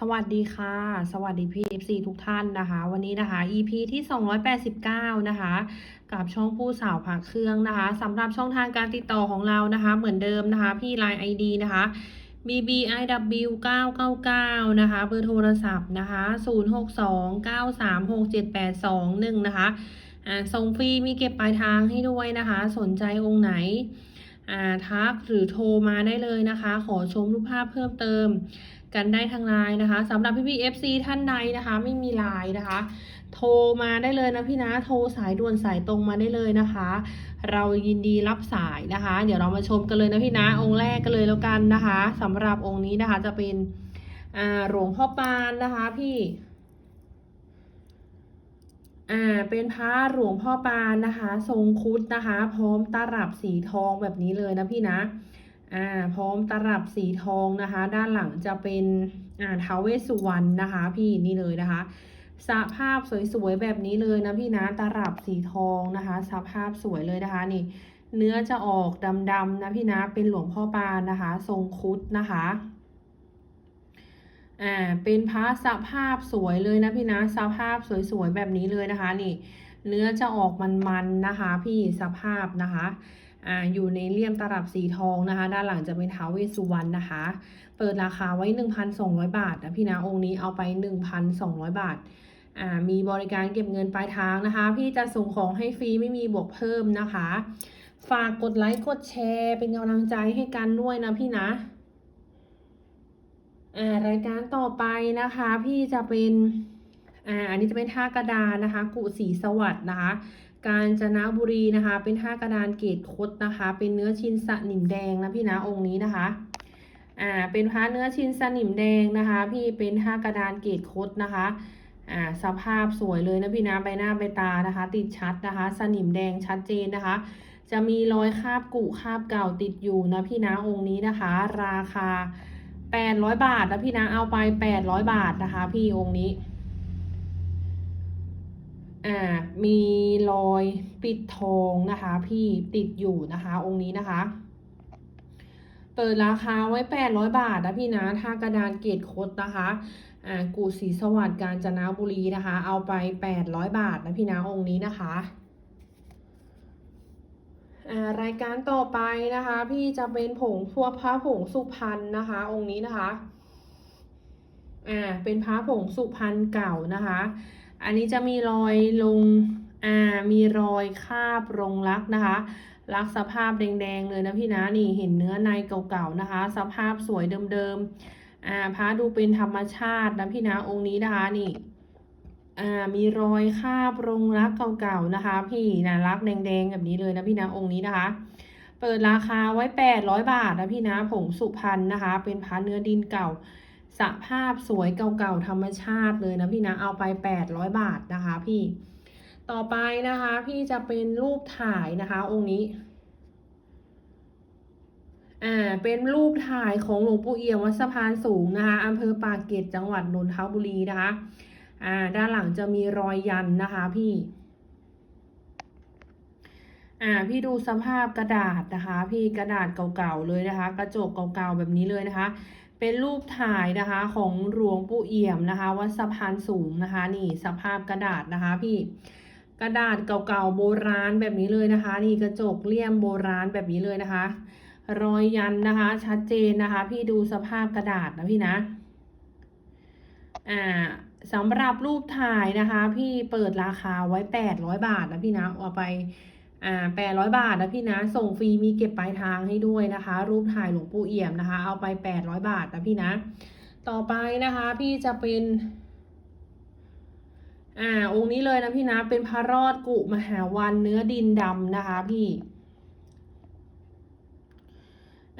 สวัสดีค่ะ สวัสดีพี่ FC ทุกท่านนะคะ วันนี้นะคะ EP ที่ 289 นะคะ กับช่องผู้สาวผักเครื่องนะคะสำหรับช่องทางการติดต่อของเรานะคะ เหมือนเดิมนะคะ พี่ Line ID นะคะ BBIW 999 นะคะเบอร์โทรศัพท์นะคะ 062 936 7821 นะคะอ่าส่งฟรีมีเก็บปลายทางให้ด้วยนะคะ สนใจองค์ไหนอ่าทักหรือโทรมาได้เลยนะคะ ขอชมรูปภาพเพิ่มเติม กันได้ทางไลน์นะคะสำหรับพี่พี่ FC ท่านใดนะคะ ไม่มีไลน์นะคะ โทรมาได้เลยนะพี่นะโทรสายด่วนสายตรงมาได้เลยนะคะ เรายินดีรับสายนะคะ เดี๋ยวเรามาชมกันเลยนะพี่นะองค์แรกกันเลยแล้วกันนะคะสำหรับองค์นี้นะคะจะเป็นอ่าหลวงพ่อปานนะคะพี่อ่าเป็นพระหลวงพ่อปานนะคะ ทรงคุดนะคะ พร้อมตลับสีทองแบบนี้เลยนะพี่นะ อ่าพร้อมตลับสีทองนะคะ ด้านหลังจะเป็นอ่าท้าวเวสสุวรรณนะคะ พี่นี่เลยนะคะสภาพสวยๆแบบนี้เลยนะพี่นะตลับสีทองนะคะสภาพสวยเลยนะคะนี่ เนื้อจะออกดำๆนะพี่นะเป็นหลวงพ่อปานนะคะ ทรงคุดนะคะอ่าเป็นพระสภาพสวยเลยนะพี่นะสภาพสวยๆแบบนี้เลยนะคะ นี่ เนื้อจะออกมันๆนะคะ พี่สภาพนะคะ อ่าอยู่ในเลี่ยมตลับสีทองนะคะ ด้านหลังจะเป็นท้าวเวสสุวรรณนะคะ เปิดราคาไว้ 1,200 บาทนะพี่นะองค์นี้เอาไป 1,200 บาทอ่ามีบริการเก็บเงินปลายทางนะคะ พี่จะส่งของให้ฟรีไม่มีบวกเพิ่มนะคะ ฝากกดไลค์กดแชร์เป็นกำลังใจให้กันด้วยนะพี่นะอ่ารายการต่อไปนะคะ พี่จะเป็นอ่าอันนี้จะเป็นท่ากระดานนะคะ กุศรีสวัสดนะคะ กาญจนบุรีนะคะ เป็นท่ากระดานเกตคดนะคะ เป็นเนื้อชินสนิมแดงนะพี่นะองค์นี้นะคะ อ่า เป็นพระเนื้อชินสนิมแดงนะคะ พี่เป็นท่ากระดานเกตคดนะคะ อ่า สภาพสวยเลยนะพี่นะใบหน้าใบตานะคะ ติดชัดนะคะ สนิมแดงชัดเจนนะคะ จะมีรอยคาบกุคาบเก่าติดอยู่นะพี่นะองค์นี้นะคะ ราคา800 บาทนะพี่นะเอาไป 800 บาทนะคะ พี่องค์นี้ อ่ามีรอยปิดทองนะคะ พี่ติดอยู่นะคะ องค์นี้นะคะ เปิดราคาไว้ 800 บาทนะพี่นะท่ากระดานเกตคดนะคะอ่ากูศรีสวัสดิ์กาญจนบุรีนะคะ เอาไป 800 บาทนะพี่นะองค์นี้นะคะรายการต่อไปนะคะ พี่จะเป็นผงพวกพระผงสุพรรณนะคะ องค์นี้นะคะอ่าเป็นพระผงสุพรรณเก่านะคะ อันนี้จะมีรอยลงอ่ามีรอยคาบรงรักนะคะ รักสภาพแดงๆเลยนะพี่นะนี่เห็นเนื้อในเก่าๆนะคะ สภาพสวยเดิมๆอ่าพระดูเป็นธรรมชาตินะพี่นะองค์นี้นะคะนี่อ่ามีรอยคาบรงรักเก่าๆนะคะ พี่นะรักแดงๆแบบนี้เลยนะพี่นะองค์นี้นะคะ เปิดราคาไว้แปดร้อยบาทนะพี่นะผงสุพรรณนะคะ เป็นพระเนื้อดินเก่า สภาพสวยเก่าๆธรรมชาติเลยนะพี่นะเอาไปแปดร้อยบาทนะคะพี่ ต่อไปนะคะพี่จะเป็นรูปถ่ายนะคะองค์นี้อ่าเป็นรูปถ่ายของหลวงปู่เอี่ยมวัดสะพานสูงนะคะอำเภอปากเกร็ดจังหวัดนนทบุรีนะคะอ่าด้านหลังจะมีรอยยันนะคะพี่อ่าพี่ดูสภาพกระดาษนะคะ พี่กระดาษเก่าๆเลยนะคะ กระจกเก่าๆแบบนี้เลยนะคะ เป็นรูปถ่ายนะคะของหลวงปู่เอี่ยมนะคะวัดสะพานสูงนะคะ นี่สภาพกระดาษนะคะพี่กระดาษเก่าๆโบราณแบบนี้เลยนะคะ นี่กระจกเลี่ยมโบราณแบบนี้เลยนะคะ รอยยันนะคะ ชัดเจนนะคะ พี่ดูสภาพกระดาษนะพี่นะอ่าสำหรับรูปถ่ายนะคะ พี่เปิดราคาไว้แปดร้อยบาทนะพี่นะเอาไป อ่าแปดร้อยบาทนะพี่นะ ส่งฟรีมีเก็บปลายทางให้ด้วยนะคะ รูปถ่ายหลวงปู่เอี่ยมนะคะ เอาไปแปดร้อยบาทนะพี่นะ ต่อไปนะคะ พี่จะเป็น อ่า องค์นี้เลยนะพี่นะ เป็นพระรอดกุมหาวันเนื้อดินดำนะคะ พี่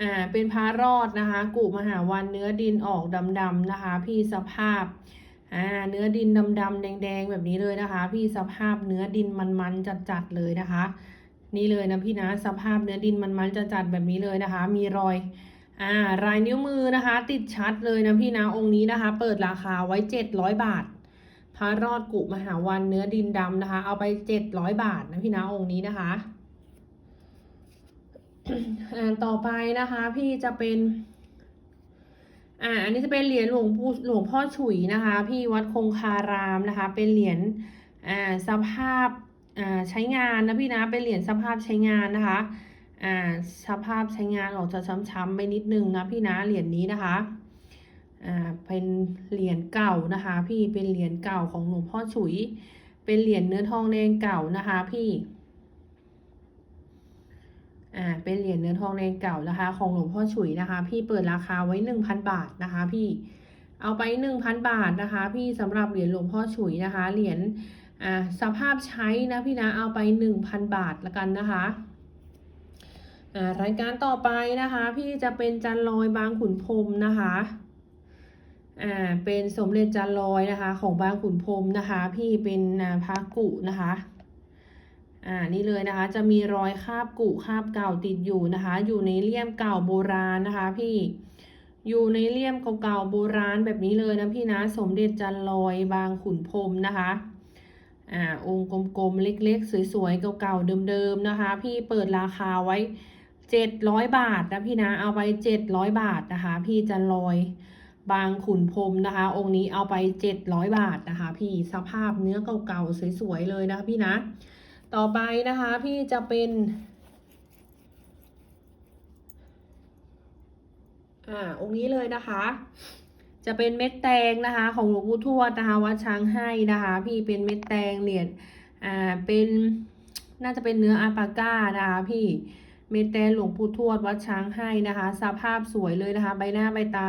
อ่าเป็นพระรอดนะคะ กุมหาวันเนื้อดินออกดำๆนะคะ พี่สภาพอ่าเนื้อดินดำๆแดงๆแบบนี้เลยนะคะ พี่สภาพเนื้อดินมันๆจัดๆเลยนะคะ นี่เลยนะพี่นะสภาพเนื้อดินมันๆจัดแบบนี้เลยนะคะ มีรอยอ่าลายนิ้วมือนะคะ ติดชัดเลยนะพี่นะองค์นี้นะคะ เปิดราคาไว้เจ็ดร้อยบาท พระรอดกุมหาวันเนื้อดินดำนะคะ เอาไปเจ็ดร้อยบาทนะพี่นะองค์นี้นะคะอ่าต่อไปนะคะ พี่จะเป็นอ่าอันนี้จะเป็นเหรียญหลวงปู่หลวงพ่อฉุยนะคะ พี่วัดคงคารามนะคะ เป็นเหรียญอ่าสภาพ ใช้งานนะพี่นะเป็นเหรียญสภาพใช้งานนะคะอ่าสภาพใช้งานออกจะช้ำๆไปนิดนึงนะพี่นะเหรียญนี้นะคะอ่าเป็นเหรียญเก่านะคะ พี่เป็นเหรียญเก่าของหลวงพ่อฉุย เป็นเหรียญเนื้อทองแดงเก่านะคะพี่อ่าเป็นเหรียญเนื้อทองแดงเก่านะคะ ของหลวงพ่อฉุยนะคะ พี่เปิดราคาไว้หนึ่งพันบาทนะคะ พี่เอาไปหนึ่งพันบาทนะคะ พี่สำหรับเหรียญหลวงพ่อฉุยนะคะเหรียญ อ่าสภาพใช้นะพี่นะเอาไปหนึ่งพันบาทละกันนะคะอ่ารายการต่อไปนะคะ พี่จะเป็นจันลอยบางขุนพรมนะคะอ่าเป็นสมเด็จจันลอยนะคะของบางขุนพรมนะคะ พี่เป็นพระกุนะคะอ่านี่เลยนะคะจะมีรอยคาบกุคาบเก่าติดอยู่นะคะ อยู่ในเลี่ยมเก่าโบราณนะคะ พี่อยู่ในเลี่ยมเก่าๆโบราณแบบนี้เลยนะพี่นะสมเด็จจันลอยบางขุนพรมนะคะ อ่าองค์กลมๆ เล็กๆ สวยๆ เก่าๆ เดิมๆ นะคะ พี่เปิดราคาไว้เจ็ดร้อยบาทนะพี่นะเอาไปเจ็ดร้อยบาทนะคะ พี่จันลอยบางขุนพรมนะคะ องค์นี้เอาไปเจ็ดร้อยบาทนะคะ พี่สภาพเนื้อเก่าๆ สวยๆ เลยนะคะพี่นะ ต่อไปนะคะพี่จะเป็นอ่าองค์นี้เลยนะคะ จะเป็นเม็ดแตงนะคะ ของหลวงปู่ทวดนะคะวัดช้างให้นะคะ พี่เป็นเม็ดแตงเหรียญอ่าเป็นน่าจะเป็นเนื้ออาปาก้านะคะพี่เม็ดแตงหลวงปู่ทวดวัดช้างให้นะคะ สภาพสวยเลยนะคะ ใบหน้าใบตา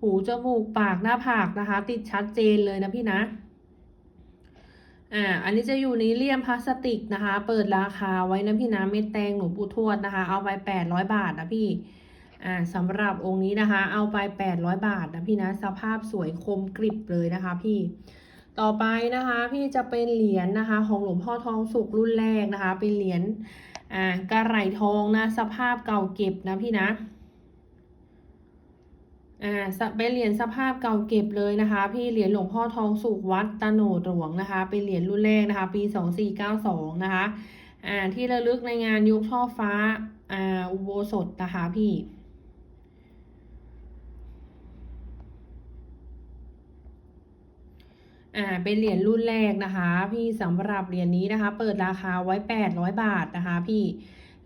หูจมูกปากหน้าผากนะคะ ติดชัดเจนเลยนะพี่นะอ่าอันนี้จะอยู่ในเลี่ยมพลาสติกนะคะ เปิดราคาไว้นะพี่นะเม็ดแตงหลวงปู่ทวดนะคะ เอาไปแปดร้อยบาทนะพี่ อ่าสำหรับองค์นี้นะคะ เอาไปแปดร้อยบาทนะพี่นะสภาพสวยคมกริบเลยนะคะพี่ต่อไปนะคะพี่จะเป็นเหรียญนะคะ ของหลวงพ่อทองสุกรุ่นแรกนะคะ เป็นเหรียญอ่ากระไหร่ทองนะสภาพเก่าเก็บนะพี่นะอ่าเป็นเหรียญสภาพเก่าเก็บเลยนะคะ พี่เหรียญหลวงพ่อทองสุกวัดตะโนดหลวงนะคะ เป็นเหรียญรุ่นแรกนะคะ ปีสองสี่เก้าสองนะคะอ่าที่ระลึกในงานยกช่อฟ้าอ่าอุโบสถนะคะพี่ อ่าเป็นเหรียญรุ่นแรกนะคะ พี่สำหรับเหรียญนี้นะคะ เปิดราคาไว้แปดร้อยบาทนะคะ พี่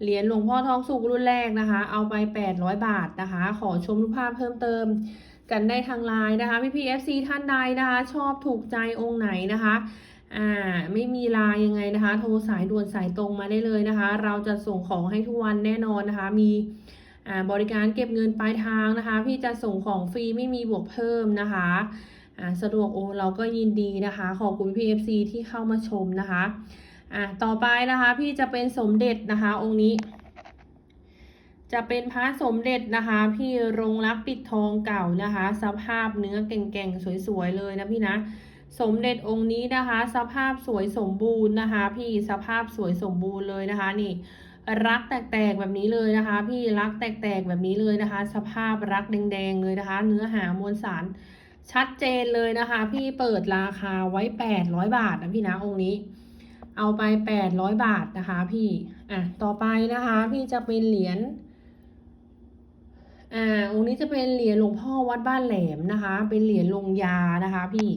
เหรียญหลวงพ่อทองสุกรุ่นแรกนะคะ เอาไปแปดร้อยบาทนะคะ ขอชมรูปภาพเพิ่มเติมกันได้ทางไลน์นะคะพี่พีเอฟซีท่านใดนะคะ ชอบถูกใจองค์ไหนนะคะอ่าไม่มีลน์ยังไงนะคะ โทรสายด่วนสายตรงมาได้เลยนะคะ เราจะส่งของให้ทุกวันแน่นอนนะคะ มีอ่าบริการเก็บเงินปลายทางนะคะ พี่จะส่งของฟรีไม่มีบวกเพิ่มนะคะ อ่าสะดวกโอเราก็ยินดีนะคะ ขอบคุณพี่เอฟซีที่เข้ามาชมนะคะอ่าต่อไปนะคะ พี่จะเป็นสมเด็จนะคะ องค์นี้ จะเป็นพระสมเด็จนะคะ พี่รงรักปิดทองเก่านะคะ สภาพเนื้อแก่งๆสวยๆเลยนะพี่นะสมเด็จองค์นี้นะคะ สภาพสวยสมบูรณ์นะคะ พี่สภาพสวยสมบูรณ์เลยนะคะ นี่ รักแตกๆแบบนี้เลยนะคะ พี่รักแตกๆแบบนี้เลยนะคะ สภาพรักแดงๆเลยนะคะ เนื้อหามวลสาร ชัดเจนเลยนะคะ พี่เปิดราคาไว้แปดร้อยบาทนะพี่นะองค์นี้ เอาไปแปดร้อยบาทนะคะพี่ อะ ต่อไปนะคะพี่จะเป็นเหรียญ อ่า องค์นี้จะเป็นเหรียญหลวงพ่อวัดบ้านแหลมนะคะ เป็นเหรียญลงยานะคะพี่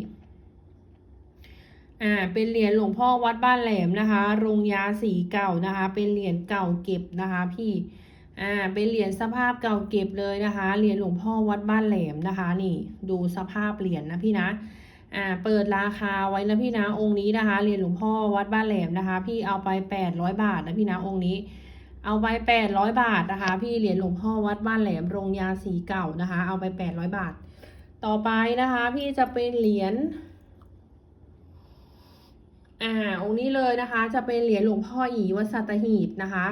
อ่า เป็นเหรียญหลวงพ่อวัดบ้านแหลมนะคะ โรงยาสีเก่านะคะ เป็นเหรียญเก่าเก็บนะคะ พี่ อ่าเป็นเหรียญสภาพเก่าเก็บเลยนะคะ เหรียญหลวงพ่อวัดบ้านแหลมนะคะ นี่ดูสภาพเหรียญนะพี่นะอ่าเปิดราคาไว้นะพี่นะองค์นี้นะคะเหรียญหลวงพ่อวัดบ้านแหลมนะคะ พี่เอาไปแปดร้อยบาทนะพี่นะองค์นี้ เอาไปแปดร้อยบาทนะคะ พี่เหรียญหลวงพ่อวัดบ้านแหลมโรงยาสีเก่านะคะ เอาไปแปดร้อยบาท ต่อไปนะคะ พี่จะเป็นเหรียญอ่าองค์นี้เลยนะคะ จะเป็นเหรียญหลวงพ่ออีวัดสัตหีบนะคะ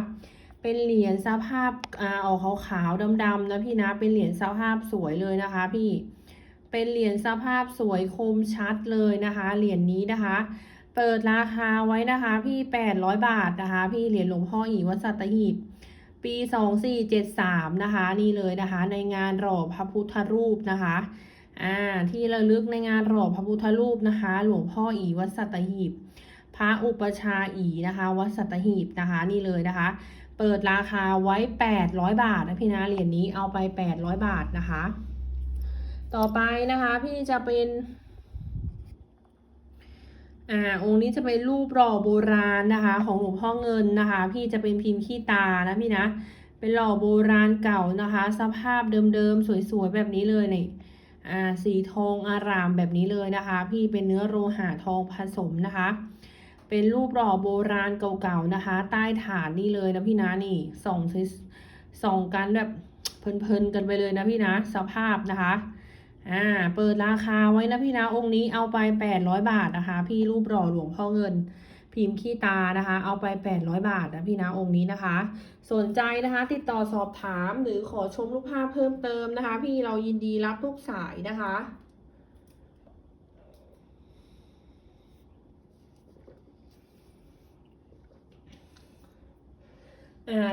เป็นเหรียญสภาพอ่าออกขาวๆดำๆนะพี่นะ เป็นเหรียญสภาพสวยเลยนะคะ พี่ เป็นเหรียญสภาพสวยคมชัดเลยนะคะ เหรียญนี้นะคะ เปิดราคาไว้นะคะ พี่แปดร้อยบาทนะคะ พี่เหรียญหลวงพ่ออีวัดสัตหีบปีสองสี่เจ็ดสามนะคะนี่เลยนะคะ ในงานหล่อพระพุทธรูปนะคะอ่าที่ระลึกในงานหล่อพระพุทธรูปนะคะ หลวงพ่ออีวัดสัตหีบ พระอุปชาอีนะคะ วัดสัตหีบนะคะ นี่เลยนะคะ เปิดราคาไว้แปดร้อยบาทนะพี่นะเหรียญนี้เอาไปแปดร้อยบาทนะคะ ต่อไปนะคะพี่จะเป็นอ่าองค์นี้จะเป็นรูปหล่อโบราณนะคะ ของหลวงพ่อเงินนะคะ พี่จะเป็นพิมพ์ขี้ตานะพี่นะเป็นหล่อโบราณเก่านะคะ สภาพเดิมๆสวยๆแบบนี้เลยนี่อ่าสีทองอารามแบบนี้เลยนะคะ พี่เป็นเนื้อโลหะทองผสมนะคะ เป็นรูปหล่อโบราณเก่าๆนะคะ ใต้ฐานนี่เลยนะพี่นะนี่ส่องส่องกันแบบเพลินๆกันไปเลยนะพี่นะสภาพนะคะอ่าเปิดราคาไว้นะพี่นะองค์นี้เอาไปแปดร้อยบาทนะคะ พี่รูปหล่อหลวงพ่อเงินพิมพ์ขี้ตานะคะ เอาไปแปดร้อยบาทนะพี่นะองค์นี้นะคะ สนใจนะคะ ติดต่อสอบถามหรือขอชมรูปภาพเพิ่มเติมนะคะ พี่เรายินดีรับทุกสายนะคะ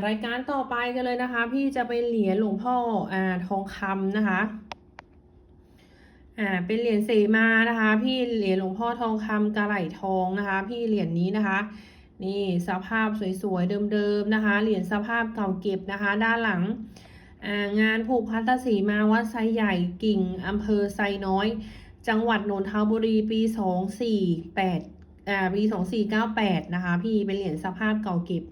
รายการต่อไปกันเลยนะคะ พี่จะเป็นเหรียญหลวงพ่ออ่าทองคำนะคะอ่าเป็นเหรียญเสมานะคะ พี่เหรียญหลวงพ่อทองคำกระไหลทองนะคะ พี่เหรียญนี้นะคะ นี่สภาพสวยๆเดิมๆนะคะ เหรียญสภาพเก่าเก็บนะคะ ด้านหลังอ่างานผูกพัทสีมาวัดไซใหญ่กิ่งอำเภอไซน้อย จังหวัดนนทบุรีปีสองสี่แปดอ่าปีสองสี่เก้าแปดนะคะ พี่เป็นเหรียญสภาพเก่าเก็บ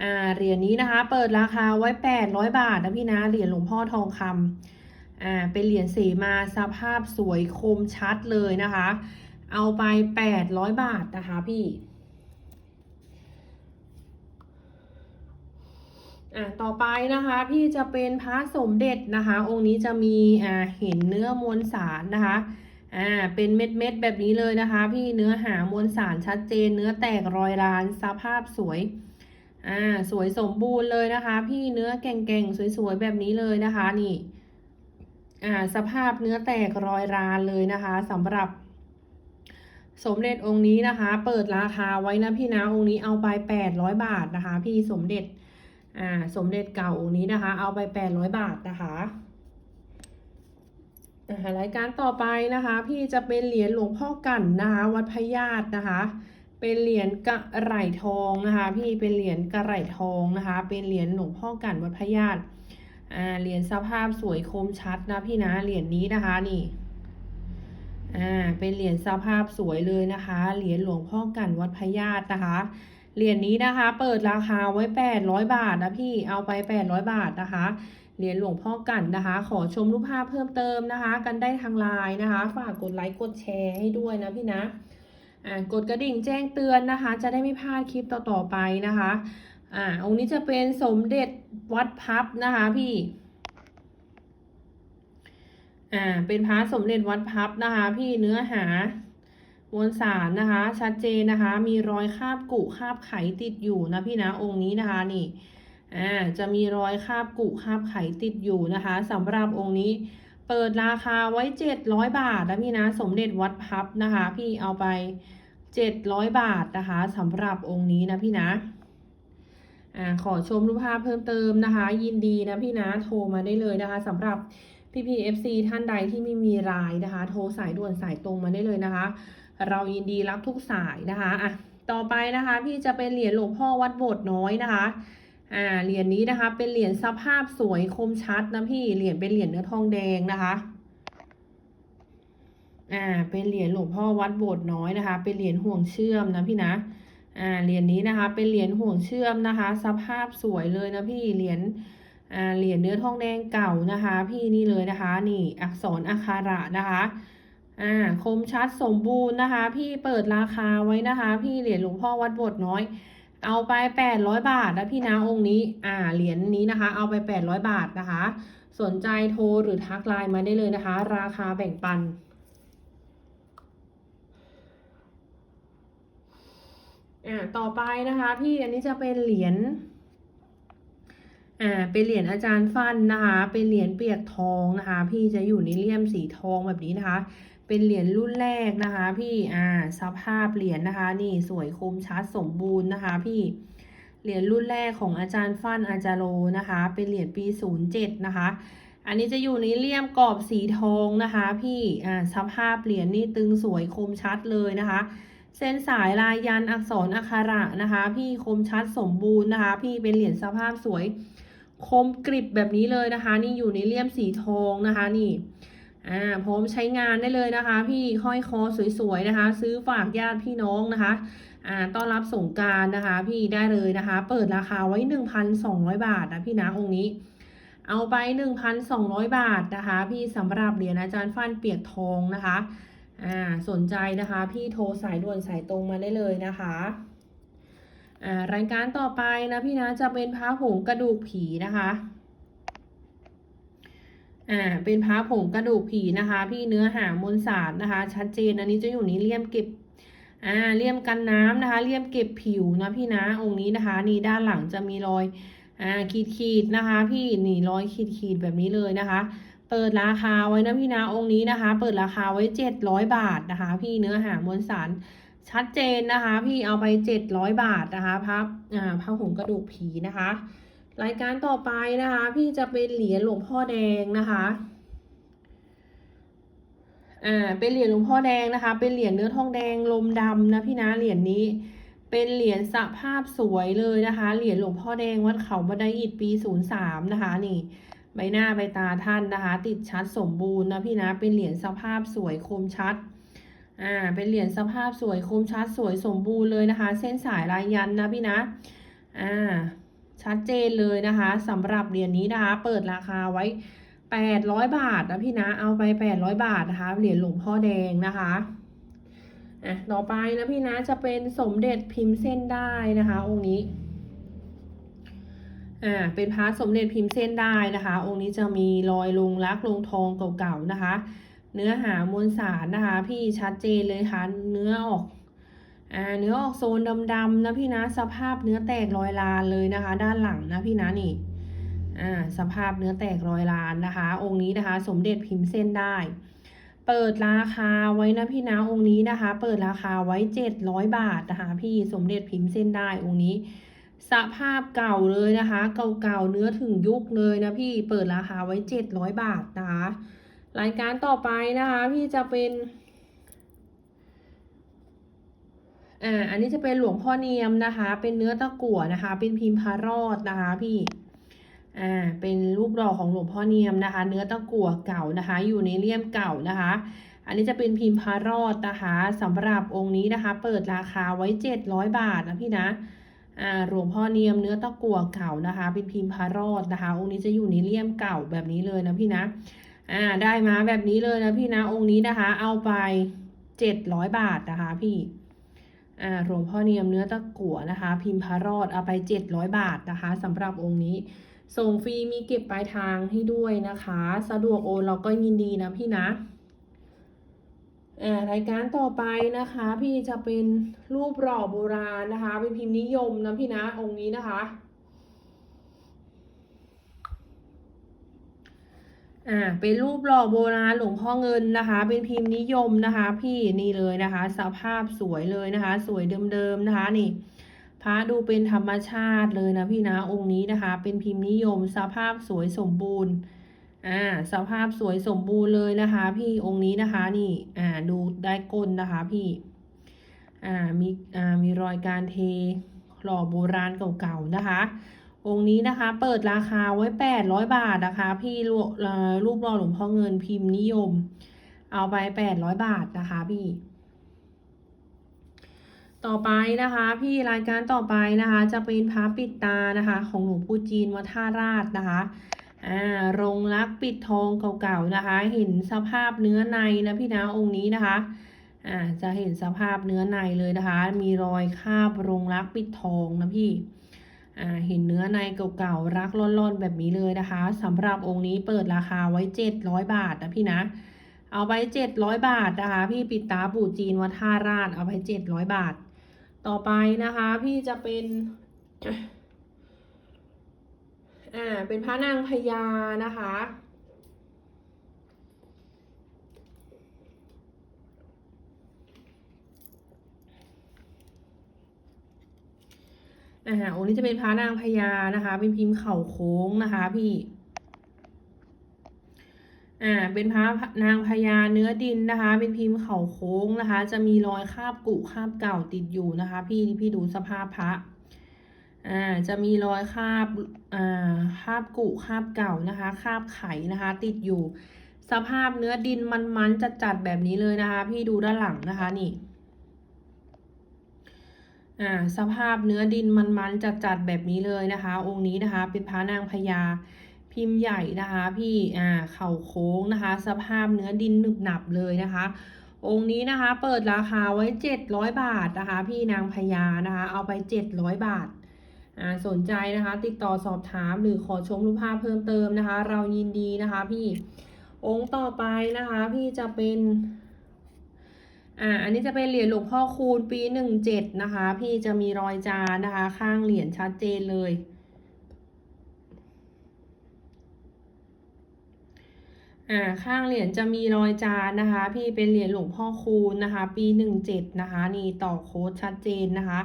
อ่าเหรียญนี้นะคะ เปิดราคาไว้แปดร้อยบาทนะพี่นะเหรียญหลวงพ่อทองคำอ่าเป็นเหรียญเสมาสภาพสวยคมชัดเลยนะคะ เอาไปแปดร้อยบาทนะคะพี่อ่าต่อไปนะคะพี่จะเป็นพระสมเด็จนะคะ องค์นี้จะมีอ่าเห็นเนื้อมวลสารนะคะอ่าเป็นเม็ดเม็ดแบบนี้เลยนะคะ พี่เนื้อหามวลสารชัดเจน เนื้อแตกรอยรานสภาพสวย อ่าสวยสมบูรณ์เลยนะคะ พี่เนื้อแก่งๆ สวยๆ แบบนี้เลยนะคะนี่อ่าสภาพเนื้อแตกรอยรานเลยนะคะสำหรับ สมเด็จองค์นี้นะคะ เปิดราคาไว้นะพี่นะองค์นี้เอาไปแปดร้อยบาทนะคะ พี่สมเด็จอ่าสมเด็จเก่าองค์นี้นะคะ เอาไปแปดร้อยบาทนะคะรายการต่อไปนะคะ พี่จะเป็นเหรียญหลวงพ่อกันนะคะ วัดพญาตนะคะ เป็นเหรียญกระไหลทองนะคะ พี่เป็นเหรียญกระไหลทองนะคะ เป็นเหรียญหลวงพ่อกันวัดพญาตอ่าเหรียญสภาพสวยคมชัดนะพี่นะเหรียญนี้นะคะนี่อ่าเป็นเหรียญสภาพสวยเลยนะคะ เหรียญหลวงพ่อกันวัดพญาตนะคะ เหรียญนี้นะคะ เปิดราคาไว้แปดร้อยบาทนะพี่เอาไปแปดร้อยบาทนะคะเหรียญหลวงพ่อกันนะคะ ขอชมรูปภาพเพิ่มเติมนะคะ กันได้ทางไลน์นะคะ ฝากกดไลค์กดแชร์ให้ด้วยนะพี่นะ กดกระดิ่งแจ้งเตือนนะคะ จะได้ไม่พลาดคลิปต่อๆไปนะคะอ่าองค์นี้จะเป็นสมเด็จวัดพับนะคะพี่อ่าเป็นพระสมเด็จวัดพับนะคะ พี่เนื้อหามวลสารนะคะ ชัดเจนนะคะ มีรอยคาบกุคาบไขติดอยู่นะพี่นะองค์นี้นะคะนี่อ่าจะมีรอยคาบกุคาบไขติดอยู่นะคะสำหรับองค์นี้เปิดราคาไว้เจ็ดร้อยบาทนะพี่นะ สมเด็จวัดพับนะคะ พี่เอาไป เจ็ดร้อยบาทนะคะสำหรับองค์นี้นะพี่นะอ่าขอชมรูปภาพเพิ่มเติมนะคะ ยินดีนะพี่นะโทรมาได้เลยนะคะสำหรับพี่พีเอฟซีท่านใดที่ไม่มีรายนะคะ โทรสายด่วนสายตรงมาได้เลยนะคะ เรายินดีรับทุกสายนะคะอะต่อไปนะคะ พี่จะเป็นเหรียญหลวงพ่อวัดโบสถ์น้อยนะคะอ่าเหรียญนี้นะคะ เป็นเหรียญสภาพสวยคมชัดนะพี่เหรียญเป็นเหรียญเนื้อทองแดงนะคะ อ่าเป็นเหรียญหลวงพ่อวัดโบสถ์น้อยนะคะ เป็นเหรียญห่วงเชื่อมนะพี่นะอ่าเหรียญนี้นะคะ เป็นเหรียญห่วงเชื่อมนะคะ สภาพสวยเลยนะพี่เหรียญอ่าเหรียญเนื้อทองแดงเก่านะคะ พี่นี่เลยนะคะ นี่อักษรอักขระนะคะอ่าคมชัดสมบูรณ์นะคะ พี่เปิดราคาไว้นะคะ พี่เหรียญหลวงพ่อวัดโบสถ์น้อย เอาไปแปดร้อยบาทนะพี่นะองค์นี้อ่าเหรียญนี้นะคะ เอาไปแปดร้อยบาทนะคะ สนใจโทรหรือทักไลน์มาได้เลยนะคะ ราคาแบ่งปัน อ่าต่อไปนะคะพี่อันนี้จะเป็นเหรียญอ่าเป็นเหรียญอาจารย์ฟันนะคะเป็นเหรียญเปียกทองนะคะ พี่จะอยู่ในเลี่ยมสีทองแบบนี้นะคะ เป็นเหรียญรุ่นแรกนะคะ พี่อ่าสภาพเหรียญนะคะ นี่สวยคมชัดสมบูรณ์นะคะ พี่เหรียญรุ่นแรกของอาจารย์ฟันอาจารโลนะคะ เป็นเหรียญปี 07 นะคะ อันนี้จะอยู่ในเลี่ยมกรอบสีทองนะคะ พี่อ่าสภาพเหรียญนี่ตึงสวยคมชัดเลยนะคะ เส้นสายลายยันอักษรอักขระนะคะ พี่คมชัดสมบูรณ์นะคะ พี่เป็นเหรียญสภาพสวย คมกริบแบบนี้เลยนะคะ นี่อยู่ในเลี่ยมสีทองนะคะนี่อ่าพร้อมใช้งานได้เลยนะคะ พี่ห้อยคอสวยๆนะคะ ซื้อฝากญาติพี่น้องนะคะอ่าต้อนรับสงการนะคะ พี่ได้เลยนะคะ เปิดราคาไว้ 1,200 บาทนะพี่นะองค์นี้ เอาไป 1,200 บาทนะคะ พี่สำหรับเหรียญอาจารย์ฟันเปียกทองนะคะ อ่าสนใจนะคะพี่โทรสายด่วนสายตรงมาได้เลยนะคะอ่ารายการต่อไปนะพี่นะจะเป็นพระผงกระดูกผีนะคะอ่าเป็นพระผงกระดูกผีนะคะ พี่เนื้อหามวลสารนะคะ ชัดเจนอันนี้จะอยู่นี้เลี่ยมเก็บอ่าเลี่ยมกันน้ำนะคะ เลี่ยมเก็บผิวนะพี่นะองค์นี้นะคะ นี่ด้านหลังจะมีรอยอ่าขีดขีดนะคะ พี่นี่รอยขีดขีดแบบนี้เลยนะคะ เปิดราคาไว้นะพี่นะองค์นี้นะคะ เปิดราคาไว้เจ็ดร้อยบาทนะคะ พี่เนื้อหามวลสารชัดเจนนะคะ พี่เอาไปเจ็ดร้อยบาทนะคะพระอ่าพระผงกระดูกผีนะคะ รายการต่อไปนะคะ พี่จะเป็นเหรียญหลวงพ่อแดงนะคะอ่าเป็นเหรียญหลวงพ่อแดงนะคะ เป็นเหรียญเนื้อทองแดงลมดำนะพี่นะเหรียญนี้เป็นเหรียญสภาพสวยเลยนะคะ เหรียญหลวงพ่อแดงวัดเขาบันไดอิฐปีศูนย์สามนะคะนี่ ใบหน้าใบตาท่านนะคะ ติดชัดสมบูรณ์นะพี่นะเป็นเหรียญสภาพสวยคมชัดอ่าเป็นเหรียญสภาพสวยคมชัดสวยสมบูรณ์เลยนะคะ เส้นสายลายยันนะพี่นะอ่าชัดเจนเลยนะคะสำหรับเหรียญนี้นะคะ เปิดราคาไว้ 800 บาทนะพี่นะเอาไป 800 บาทนะคะเหรียญหลวงพ่อแดงนะคะอะต่อไปนะพี่นะจะเป็นสมเด็จพิมพ์เส้นได้นะคะองค์นี้ อ่าเป็นพระสมเด็จพิมพ์เส้นได้นะคะ องค์นี้จะมีรอยลงรักลงทองเก่าๆนะคะ เนื้อหามวลสารนะคะ พี่ชัดเจนเลยค่ะเนื้อออกอ่าเนื้อออกโซนดำๆนะพี่นะสภาพเนื้อแตกรอยลานเลยนะคะ ด้านหลังนะพี่นะนี่อ่าสภาพเนื้อแตกรอยลานนะคะ องค์นี้นะคะ สมเด็จพิมพ์เส้นได้ เปิดราคาไว้นะพี่นะองค์นี้นะคะ เปิดราคาไว้เจ็ดร้อยบาทนะคะ พี่สมเด็จพิมพ์เส้นได้องค์นี้ สภาพเก่าเลยนะคะ เก่าๆเนื้อถึงยุคเลยนะพี่เปิดราคาไว้เจ็ดร้อยบาทนะคะรายการต่อไปนะคะพี่จะเป็นอ่าอันนี้จะเป็นหลวงพ่อเนียมนะคะ เป็นเนื้อตะกั่วนะคะ เป็นพิมพ์พระรอดนะคะพี่อ่าเป็นรูปหล่อของหลวงพ่อเนียมนะคะ เนื้อตะกั่วเก่านะคะ อยู่ในเลี่ยมเก่านะคะ อันนี้จะเป็นพิมพ์พระรอดนะคะสำหรับองค์นี้นะคะ เปิดราคาไว้เจ็ดร้อยบาทนะพี่นะ หลวงพ่อเนียมเนื้อตะกั่วเก่านะคะ เป็นพิมพ์พระรอดนะคะ องค์นี้จะอยู่ในเลี่ยมเก่าแบบนี้เลยนะพี่นะอ่าได้มาแบบนี้เลยนะพี่นะองค์นี้นะคะ เอาไปเจ็ดร้อยบาทนะคะพี่อ่าหลวงพ่อเนียมเนื้อตะกั่วนะคะ พิมพ์พระรอดเอาไปเจ็ดร้อยบาทนะคะสำหรับองค์นี้ส่งฟรีมีเก็บปลายทางให้ด้วยนะคะ สะดวกโอนเราก็ยินดีนะพี่นะ รายการต่อไปนะคะ พี่จะเป็นรูปหล่อโบราณนะคะ เป็นพิมพ์นิยมนะพี่นะองค์นี้นะคะอ่าเป็นรูปหล่อโบราณหลวงพ่อเงินนะคะ เป็นพิมพ์นิยมนะคะ พี่นี่เลยนะคะ สภาพสวยเลยนะคะ สวยเดิมๆนะคะนี่พระดูเป็นธรรมชาติเลยนะพี่นะองค์นี้นะคะ เป็นพิมพ์นิยมสภาพสวยสมบูรณ์ อ่าสภาพสวยสมบูรณ์เลยนะคะ พี่องค์นี้นะคะนี่อ่าดูได้ก้นนะคะพี่อ่ามีอ่ามีรอยการเทหล่อโบราณเก่าๆนะคะ องค์นี้นะคะเปิดราคาไว้แปดร้อยบาทนะคะ พี่รูปเอ่อรูปหล่อหลวงพ่อเงินพิมพ์นิยม เอาไปแปดร้อยบาทนะคะพี่ต่อไปนะคะพี่รายการต่อไปนะคะ จะเป็นพระปิดตานะคะ ของหลวงปู่จีนวัดท่าราชนะคะ อ่าโรงรักปิดทองเก่าๆนะคะ เห็นสภาพเนื้อในนะพี่นะองค์นี้นะคะอ่าจะเห็นสภาพเนื้อในเลยนะคะ มีรอยคาบโรงรักปิดทองนะพี่อ่าเห็นเนื้อในเก่าๆรักร่อนๆแบบนี้เลยนะคะสำหรับองค์นี้เปิดราคาไว้เจ็ดร้อยบาทนะพี่นะเอาไปเจ็ดร้อยบาทนะคะ พี่ปิดตาปู่จีนวัดท่าราชเอาไปเจ็ดร้อยบาท ต่อไปนะคะ พี่จะเป็น อ่า เป็นพระนางพญานะคะ อ่าองค์นี้จะเป็นพระนางพญานะคะ เป็นพิมพ์เข่าโค้งนะคะ พี่ อ่า เป็นพระนางพญาเนื้อดินนะคะ เป็นพิมพ์เข่าโค้งนะคะ จะมีรอยคาบกุคาบเก่าติดอยู่นะคะ พี่พี่ดูสภาพพระ อ่าจะมีรอยคราบอ่าคราบกุคราบเก่านะคะคราบไขนะคะ ติดอยู่ สภาพเนื้อดินมันๆจัดแบบนี้เลยนะคะ พี่ดูด้านหลังนะคะนี่อ่าสภาพเนื้อดินมันๆจัดแบบนี้เลยนะคะ องค์นี้นะคะ เป็นพระนางพญาพิมพ์ใหญ่นะคะ พี่อ่าเข่าโค้งนะคะ สภาพเนื้อดินหนึบหนับเลยนะคะ องค์นี้นะคะ เปิดราคาไว้เจ็ดร้อยบาทนะคะ พี่นางพญานะคะ เอาไปเจ็ดร้อยบาท สนใจนะคะ ติดต่อสอบถามหรือขอชมรูปภาพเพิ่มเติมนะคะ เรายินดีนะคะพี่องค์ต่อไปนะคะ พี่จะเป็นอ่าอันนี้จะเป็นเหรียญหลวงพ่อคูณปีหนึ่งเจ็ดนะคะ พี่จะมีรอยจานนะคะ ข้างเหรียญชัดเจนเลยอ่าข้างเหรียญจะมีรอยจานนะคะ พี่เป็นเหรียญหลวงพ่อคูณนะคะ ปีหนึ่งเจ็ดนะคะ นี่ต่อโค้ดชัดเจนนะคะ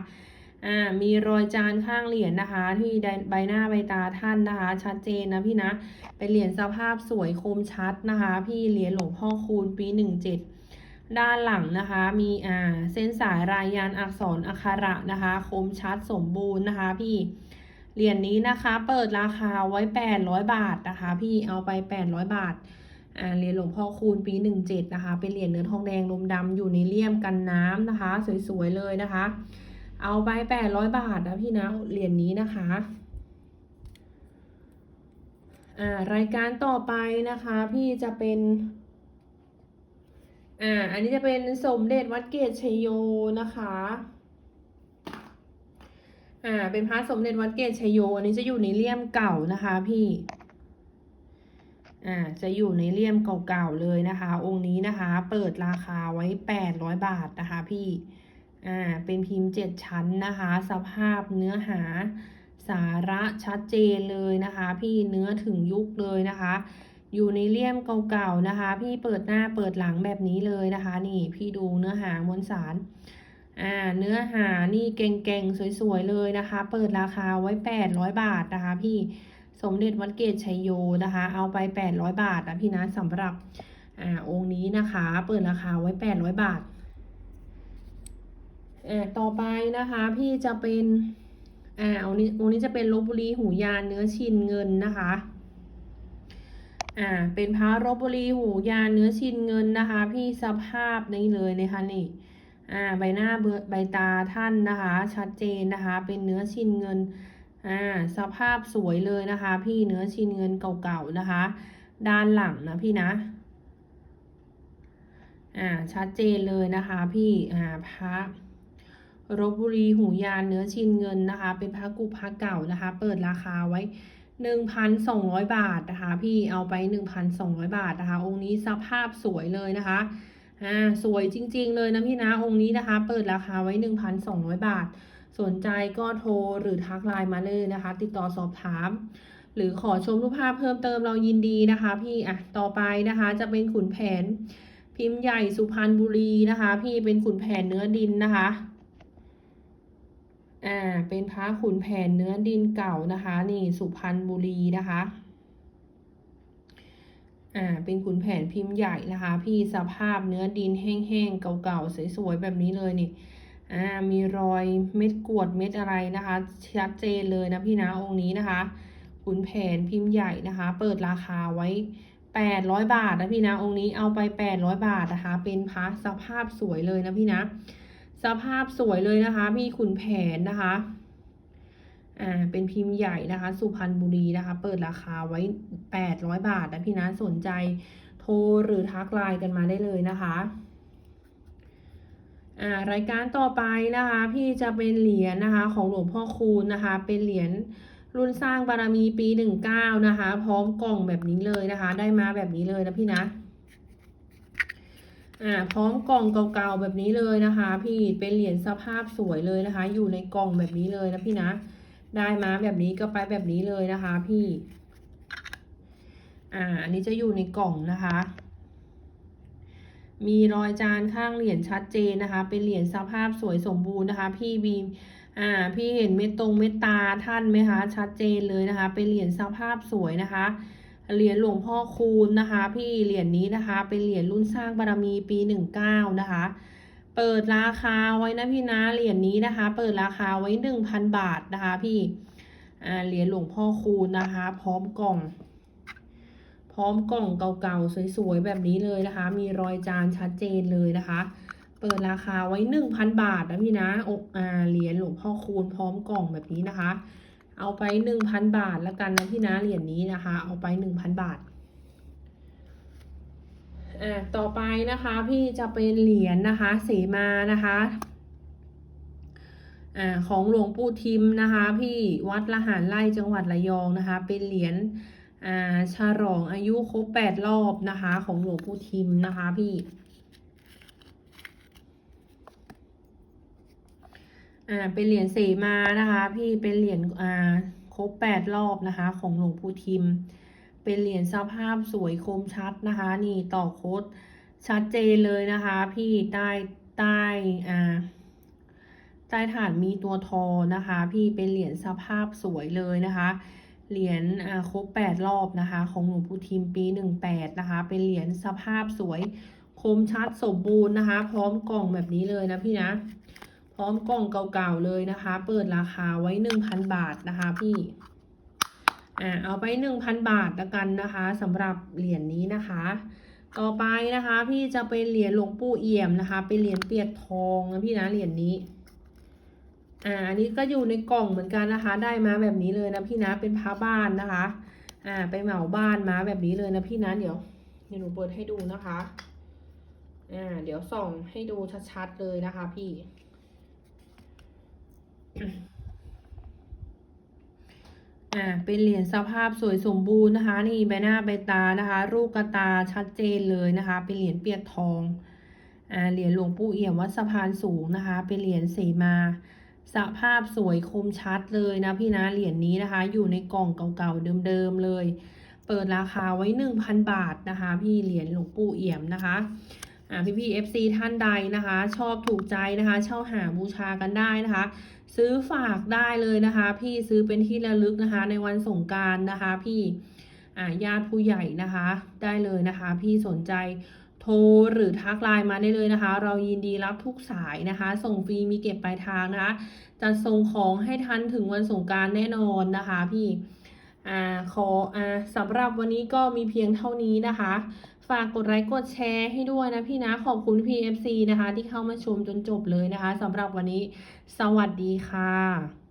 อ่ามีรอยจานข้างเหรียญนะคะ ที่ใบหน้าใบตาท่านนะคะ ชัดเจนนะพี่นะ เป็นเหรียญสภาพสวยคมชัดนะคะ พี่เหรียญหลวงพ่อคูณปีหนึ่งเจ็ดด้านหลังนะคะ มีอ่าเส้นสายรายยานอักษรอักขระนะคะ คมชัดสมบูรณ์นะคะ พี่เหรียญนี้นะคะ เปิดราคาไว้ 800 บาทนะคะ พี่เอาไป 800 บาทอ่าเหรียญหลวงพ่อคูณปี 17 นะคะ เป็นเหรียญเนื้อทองแดงลมดำอยู่ในเลี่ยมกันน้ำนะคะ สวยๆเลยนะคะ เอาไป800บาทนะพี่นะเหรียญนี้นะคะอ่ารายการต่อไปนะคะ พี่จะเป็นอ่าอันนี้จะเป็นสมเด็จวัดเกตชยโยนะคะอ่าเป็นพระสมเด็จวัดเกตชยโยอันนี้จะอยู่ในเลี่ยมเก่านะคะพี่อ่าจะอยู่ในเลี่ยมเก่าๆเลยนะคะ องค์นี้นะคะ เปิดราคาไว้แปดร้อยบาทนะคะ พี่ อ่าเป็นพิมพ์เจ็ดชั้นนะคะ สภาพเนื้อหาสาระชัดเจนเลยนะคะ พี่เนื้อถึงยุคเลยนะคะ อยู่ในเลี่ยมเก่าๆนะคะ พี่เปิดหน้าเปิดหลังแบบนี้เลยนะคะ นี่พี่ดูเนื้อหามวลสารอ่าเนื้อหานี่เก่งๆ สวยๆ เลยนะคะ เปิดราคาไว้ 800 บาทนะคะ พี่สมเด็จวัดเกตชัยโยนะคะ เอาไป 800 บาทนะพี่นะสำหรับอ่าองค์นี้นะคะ เปิดราคาไว้ 800 บาท อ่าต่อไปนะคะ พี่จะเป็นอ่าองนี้องค์นี้จะเป็นลบบุรีหูยานเนื้อชินเงินนะคะอ่าเป็นพระรบบุรีหูยานเนื้อชินเงินนะคะ พี่สภาพนี้เลยนะคะนี่อ่าใบหน้าเบอใบตาท่านนะคะ ชัดเจนนะคะ เป็นเนื้อชินเงินอ่าสภาพสวยเลยนะคะ พี่เนื้อชินเงินเก่าๆนะคะ ด้านหลังนะพี่นะอ่าชัดเจนเลยนะคะ พี่อ่าพระ รบบุรีหูยานเนื้อชินเงินนะคะ เป็นพระกุพระเก่านะคะ เปิดราคาไว้หนึ่งพันสองร้อยบาทนะคะ พี่เอาไปหนึ่งพันสองร้อยบาทนะคะ องค์นี้สภาพสวยเลยนะคะอ่าสวยจริง ๆ เลยนะพี่นะองค์นี้นะคะ เปิดราคาไว้หนึ่งพันสองร้อยบาท สนใจก็โทรหรือทักไลน์มาเลยนะคะ ติดต่อสอบถาม หรือขอชมรูปภาพเพิ่มเติมเรายินดีนะคะ พี่อะต่อไปนะคะจะเป็นขุนแผน พิมพ์ใหญ่สุพรรณบุรีนะคะ พี่เป็นขุนแผนเนื้อดินนะคะ อ่า เป็นพระขุนแผนเนื้อดินเก่านะคะ นี่สุพรรณบุรีนะคะ อ่า เป็นขุนแผนพิมพ์ใหญ่นะคะ พี่สภาพเนื้อดินแห้งๆเก่าๆสวยๆแบบนี้เลยนี่ อ่า มีรอยเม็ดกวดเม็ดอะไรนะคะ ชัดเจนเลยนะพี่นะองค์นี้นะคะ ขุนแผนพิมพ์ใหญ่นะคะ เปิดราคาไว้แปดร้อยบาทนะพี่นะองค์นี้เอาไปแปดร้อยบาทนะคะ เป็นพระสภาพสวยเลยนะพี่นะ สภาพสวยเลยนะคะพี่ขุนแผนนะคะ อ่า เป็นพิมพ์ใหญ่นะคะ สุพรรณบุรีนะคะ เปิดราคาไว้แปดร้อยบาทนะพี่นะ สนใจโทรหรือทักไลน์กันมาได้เลยนะคะ อ่า รายการต่อไปนะคะ พี่จะเป็นเหรียญนะคะ ของหลวงพ่อคูณนะคะ เป็นเหรียญรุ่นสร้างบารมีปีหนึ่งเก้านะคะ พร้อมกล่องแบบนี้เลยนะคะ ได้มาแบบนี้เลยนะพี่นะ อ่าพร้อมกล่องเก่าๆแบบนี้เลยนะคะ พี่เป็นเหรียญสภาพสวยเลยนะคะ อยู่ในกล่องแบบนี้เลยนะพี่นะ ได้มาแบบนี้ก็ไปแบบนี้เลยนะคะ พี่ อ่าอันนี้จะอยู่ในกล่องนะคะ มีรอยจานข้างเหรียญชัดเจนนะคะ เป็นเหรียญสภาพสวยสมบูรณ์นะคะ พี่บีมอ่า พี่เห็นเม็ดตรงเม็ดตาท่านไหมคะ ชัดเจนเลยนะคะ เป็นเหรียญสภาพสวยนะคะ เหรียญหลวงพ่อคูณนะคะ พี่เหรียญนี้นะคะ เป็นเหรียญรุ่นสร้างบารมีปีหนึ่งเก้านะคะ เปิดราคาไว้นะพี่นะเหรียญนี้นะคะ เปิดราคาไว้หนึ่งพันบาทนะคะ พี่อ่าเหรียญหลวงพ่อคูณนะคะ พร้อมกล่อง พร้อมกล่องเก่าๆสวยๆแบบนี้เลยนะคะ มีรอยจานชัดเจนเลยนะคะ เปิดราคาไว้1,000บาทนะพี่นะอกอาเหรียญหลวงพ่อคูณพร้อมกล่องแบบนี้นะคะ เอาไป1,000บาทแล้วกันนะพี่นะเหรียญนี้นะคะ เอาไป1,000บาทอ่าต่อไปนะคะพี่จะเป็นเหรียญนะคะเสมานะคะอ่าของหลวงปู่ทิมนะคะ พี่วัดละหารไร่จังหวัดระยองนะคะ เป็นเหรียญอ่าฉลองอายุครบแปดรอบนะคะ ของหลวงปู่ทิมนะคะพี่ อ่าเป็นเหรียญเสมานะคะ พี่เป็นเหรียญอ่าครบแปดรอบนะคะ ของหลวงปู่ทิม เป็นเหรียญสภาพสวยคมชัดนะคะ นี่ต่อโค้ดชัดเจนเลยนะคะ พี่ใต้ใต้อ่าใต้ฐานมีตัวทอนะคะ พี่เป็นเหรียญสภาพสวยเลยนะคะเหรียญอ่าครบแปดรอบนะคะ ของหลวงปู่ทิมปีหนึ่งแปดนะคะ เป็นเหรียญสภาพสวย คมชัดสมบูรณ์นะคะ พร้อมกล่องแบบนี้เลยนะพี่นะ พร้อมกล่องเก่าๆเลยนะคะ เปิดราคาไว้หนึ่งพันบาทนะคะพี่อ่าเอาไปหนึ่งพันบาทละกันนะคะสำหรับเหรียญนี้นะคะ ต่อไปนะคะพี่จะเป็นเหรียญหลวงปู่เอี่ยมนะคะ เป็นเหรียญเปียกทองนะพี่นะเหรียญนี้อ่าอันนี้ก็อยู่ในกล่องเหมือนกันนะคะ ได้มาแบบนี้เลยนะพี่นะเป็นผ้าบ้านนะคะอ่าไปเหมาบ้านมาแบบนี้เลยนะพี่นะเดี๋ยวเดี๋ยวหนูเปิดให้ดูนะคะอ่าเดี๋ยวส่องให้ดูชัดๆเลยนะคะพี่ อ่าเป็นเหรียญสภาพสวยสมบูรณ์นะคะ นี่ใบหน้าใบตานะคะ รูปกระตาชัดเจนเลยนะคะ เป็นเหรียญเปียกทองอ่าเหรียญหลวงปู่เอี่ยมวัดสะพานสูงนะคะ เป็นเหรียญเสมาสภาพสวยคมชัดเลยนะพี่นะเหรียญนี้นะคะ อยู่ในกล่องเก่าๆเดิมๆเลย เปิดราคาไว้ 1,000 บาทนะคะ พี่เหรียญหลวงปู่เอี่ยมนะคะอ่าพี่พี่ FC ท่านใดนะคะ ชอบถูกใจนะคะ เช่าหาบูชากันได้นะคะ ซื้อฝากได้เลยนะคะ พี่ซื้อเป็นที่ระลึกนะคะ ในวันสงการนะคะ พี่อาญาติผู้ใหญ่นะคะ ได้เลยนะคะ พี่สนใจโทรหรือทักไลน์มาได้เลยนะคะ เรายินดีรับทุกสายนะคะ ส่งฟรีมีเก็บปลายทางนะคะจะส่งของให้ทันถึงวันสงการแน่นอนนะคะ พี่อ่าขออ่าสำหรับวันนี้ก็มีเพียงเท่านี้นะคะ ฝากกดไลค์กดแชร์ให้ด้วยนะพี่นะขอบคุณ PFC นะคะ ที่เข้ามาชมจนจบเลยนะคะสำหรับวันนี้ สวัสดีค่ะ